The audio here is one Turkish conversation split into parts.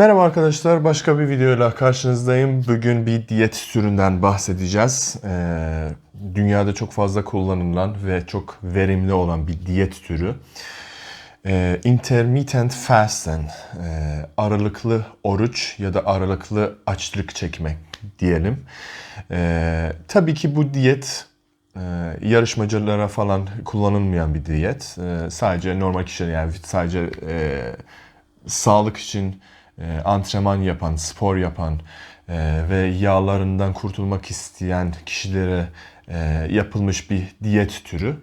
Merhaba arkadaşlar, başka bir videoyla karşınızdayım. Bugün bir diyet türünden bahsedeceğiz. Ee, dünyada çok fazla kullanılan ve çok verimli olan bir diyet türü. Ee, intermittent fasting, ee, aralıklı oruç ya da aralıklı açlık çekmek diyelim. Ee, tabii ki bu diyet e, yarışmacılara falan kullanılmayan bir diyet. Ee, sadece normal kişiler yani sadece e, sağlık için e, antrenman yapan, spor yapan e, ve yağlarından kurtulmak isteyen kişilere e, yapılmış bir diyet türü.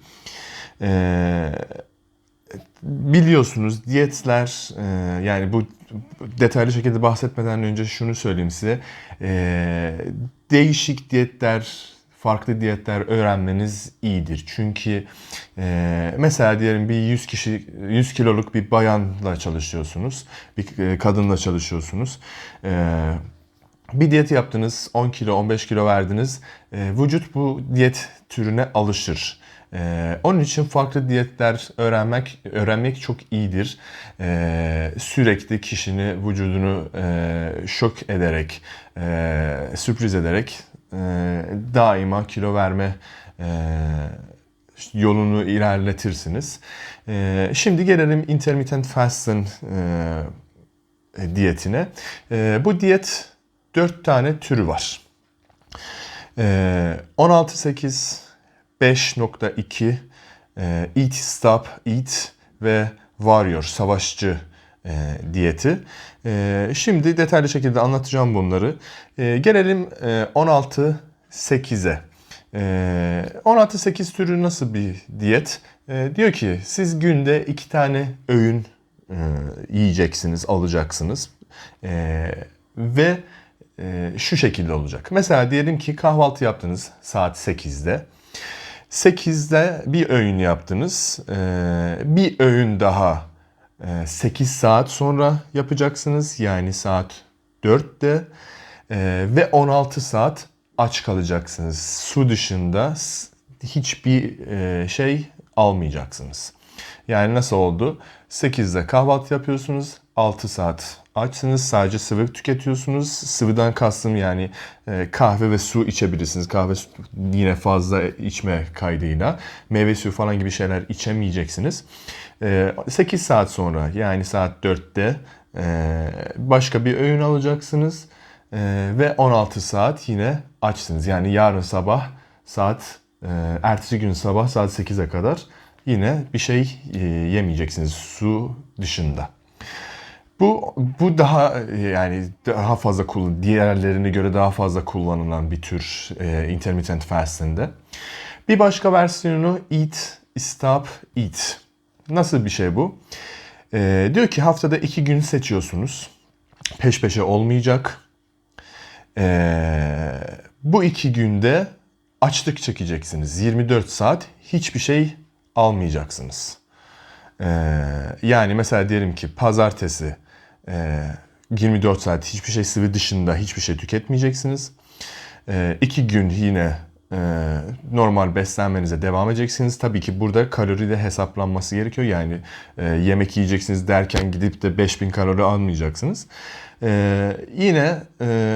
Biliyorsunuz diyetler yani bu detaylı şekilde bahsetmeden önce şunu söyleyeyim size. Değişik diyetler farklı diyetler öğrenmeniz iyidir. Çünkü e, mesela diyelim bir 100 kişi 100 kiloluk bir bayanla çalışıyorsunuz. Bir e, kadınla çalışıyorsunuz. E, bir diyet yaptınız, 10 kilo, 15 kilo verdiniz. E, vücut bu diyet türüne alışır. Ee, onun için farklı diyetler öğrenmek öğrenmek çok iyidir. Ee, sürekli kişinin vücudunu e, şok ederek, e, sürpriz ederek e, daima kilo verme e, yolunu ilerletirsiniz. E, şimdi gelelim intermittent fasting e, diyetine. E, bu diyet 4 tane türü var. E, 16-8, 5.2, e, Eat Stop Eat ve Warrior, savaşçı e, diyeti. E, şimdi detaylı şekilde anlatacağım bunları. E, gelelim e, 16-8'e. E, 16-8 türü nasıl bir diyet? E, diyor ki siz günde iki tane öğün e, yiyeceksiniz, alacaksınız. E, ve e, şu şekilde olacak. Mesela diyelim ki kahvaltı yaptınız saat 8'de. 8'de bir öğün yaptınız. E, bir öğün daha 8 saat sonra yapacaksınız. Yani saat 4'te ve 16 saat aç kalacaksınız. Su dışında hiçbir şey almayacaksınız. Yani nasıl oldu? 8'de kahvaltı yapıyorsunuz. 6 saat açsınız. Sadece sıvı tüketiyorsunuz. Sıvıdan kastım yani kahve ve su içebilirsiniz. Kahve yine fazla içme kaydıyla. Meyve suyu falan gibi şeyler içemeyeceksiniz. 8 saat sonra yani saat 4'te başka bir öğün alacaksınız. Ve 16 saat yine açsınız. Yani yarın sabah saat ertesi gün sabah saat 8'e kadar yine bir şey yemeyeceksiniz su dışında. Bu bu daha yani daha fazla kullan diğerlerine göre daha fazla kullanılan bir tür e, intermittent fasting'de. Bir başka versiyonu eat stop eat. Nasıl bir şey bu? E, diyor ki haftada iki gün seçiyorsunuz. Peş peşe olmayacak. E, bu iki günde açlık çekeceksiniz. 24 saat hiçbir şey almayacaksınız. E, yani mesela diyelim ki pazartesi 24 saat hiçbir şey sıvı dışında hiçbir şey tüketmeyeceksiniz. İki gün yine normal beslenmenize devam edeceksiniz. Tabii ki burada kalori de hesaplanması gerekiyor. Yani yemek yiyeceksiniz derken gidip de 5000 kalori almayacaksınız. yine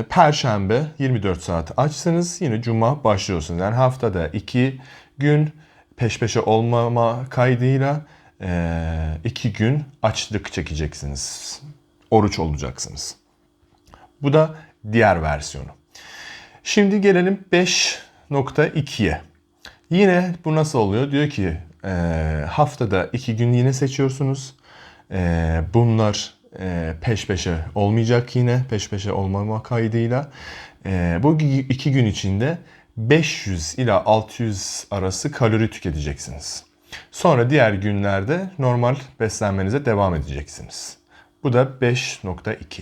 perşembe 24 saat açsınız. Yine cuma başlıyorsunuz. Yani haftada iki gün peş peşe olmama kaydıyla iki gün açlık çekeceksiniz oruç olacaksınız. Bu da diğer versiyonu. Şimdi gelelim 5.2'ye. Yine bu nasıl oluyor? Diyor ki e, haftada iki gün yine seçiyorsunuz. E, bunlar e, peş peşe olmayacak yine. Peş peşe olmama kaydıyla. E, bu iki gün içinde 500 ila 600 arası kalori tüketeceksiniz. Sonra diğer günlerde normal beslenmenize devam edeceksiniz. Bu da 5.2.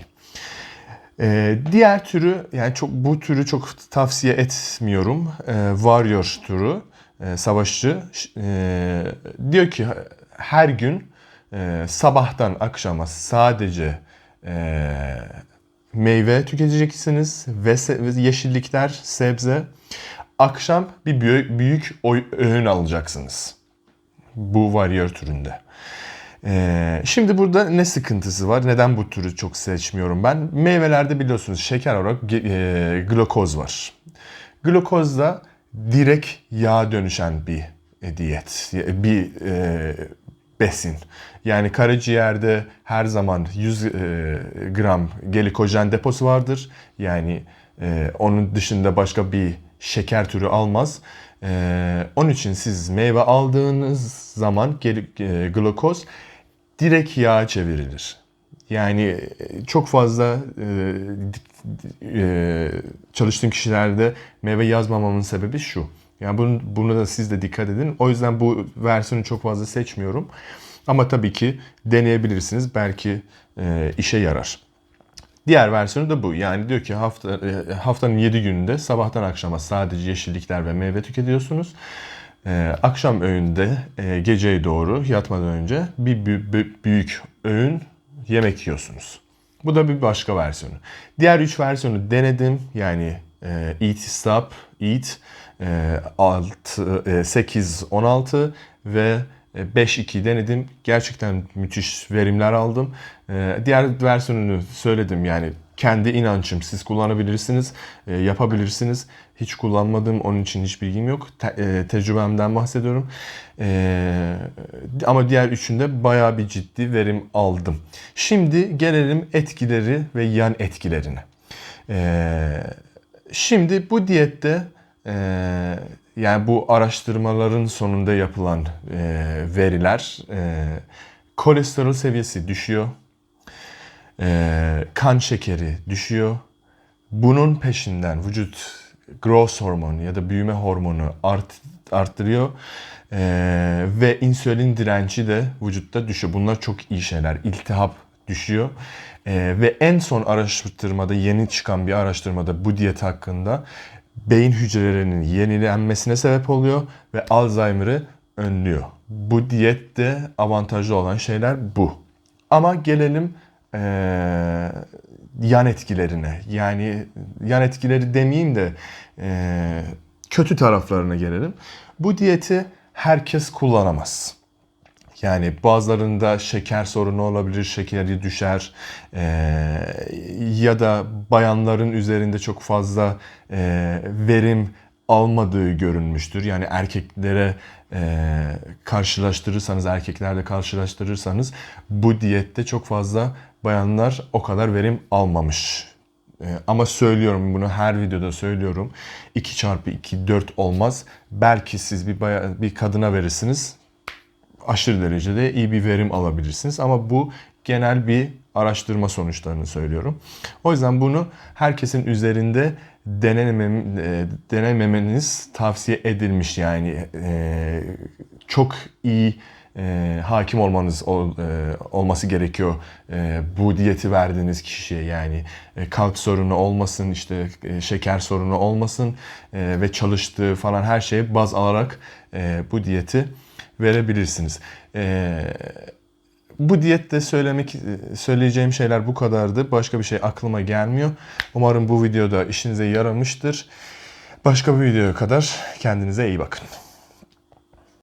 Ee, diğer türü yani çok bu türü çok tavsiye etmiyorum. Ee, Warrior türü, e, savaşçı. E, diyor ki her gün e, sabahtan akşama sadece e, meyve tüketeceksiniz ve yeşillikler, sebze. Akşam bir büyük, büyük öğün alacaksınız. Bu Warrior türünde. Ee, şimdi burada ne sıkıntısı var? Neden bu türü çok seçmiyorum ben? Meyvelerde biliyorsunuz şeker olarak e, glukoz var. Glukoz da direkt yağa dönüşen bir e, diyet, bir e, besin. Yani karaciğerde her zaman 100 e, gram glikojen deposu vardır. Yani e, onun dışında başka bir şeker türü almaz. E, onun için siz meyve aldığınız zaman gel- e, glukoz direkt yağa çevrilir. Yani e, çok fazla e, e, çalıştığım kişilerde meyve yazmamamın sebebi şu. Yani bunu, bunu da siz de dikkat edin. O yüzden bu versiyonu çok fazla seçmiyorum. Ama tabii ki deneyebilirsiniz. Belki e, işe yarar. Diğer versiyonu da bu. Yani diyor ki hafta e, haftanın 7 gününde sabahtan akşama sadece yeşillikler ve meyve tüketiyorsunuz. Ee, akşam öğünde e, geceye doğru yatmadan önce bir bü- bü- büyük öğün yemek yiyorsunuz. Bu da bir başka versiyonu. Diğer üç versiyonu denedim. Yani e, Eat Stop, Eat, e, 6, e, 8, 16 ve e, 5-2 denedim. Gerçekten müthiş verimler aldım. E, Diğer versiyonunu söyledim yani kendi inancım. Siz kullanabilirsiniz, e, yapabilirsiniz. Hiç kullanmadım, onun için hiç bilgim yok. Te- e, tecrübemden bahsediyorum. E, ama diğer üçünde bayağı bir ciddi verim aldım. Şimdi gelelim etkileri ve yan etkilerine. E, şimdi bu diyette e, yani bu araştırmaların sonunda yapılan e, veriler e, kolesterol seviyesi düşüyor. Ee, kan şekeri düşüyor. Bunun peşinden vücut growth hormonu ya da büyüme hormonu art, arttırıyor. Ee, ve insülin direnci de vücutta düşüyor. Bunlar çok iyi şeyler. İltihap düşüyor. Ee, ve en son araştırmada yeni çıkan bir araştırmada bu diyet hakkında beyin hücrelerinin yenilenmesine sebep oluyor ve Alzheimer'ı önlüyor. Bu diyette avantajlı olan şeyler bu. Ama gelelim eee, yan etkilerine. Yani yan etkileri demeyeyim de eee, kötü taraflarına gelelim. Bu diyeti herkes kullanamaz. Yani bazılarında şeker sorunu olabilir, şekeri düşer Eee, ya da bayanların üzerinde çok fazla eee, verim almadığı görünmüştür. Yani erkeklere eee, karşılaştırırsanız, erkeklerle karşılaştırırsanız bu diyette çok fazla bayanlar o kadar verim almamış. Eee, ama söylüyorum bunu her videoda söylüyorum. 2 çarpı 2 4 olmaz. Belki siz bir, baya- bir kadına verirsiniz aşırı derecede iyi bir verim alabilirsiniz. Ama bu genel bir araştırma sonuçlarını söylüyorum. O yüzden bunu herkesin üzerinde denemem, e, denememeniz tavsiye edilmiş. Yani e, çok iyi e, hakim olmanız ol- e, olması gerekiyor e, bu diyeti verdiğiniz kişiye yani e, kalp sorunu olmasın işte e, şeker sorunu olmasın e, ve çalıştığı falan her şeye baz alarak e, bu diyeti verebilirsiniz. Ee, bu diyette söylemek söyleyeceğim şeyler bu kadardı. Başka bir şey aklıma gelmiyor. Umarım bu videoda işinize yaramıştır. Başka bir videoya kadar kendinize iyi bakın.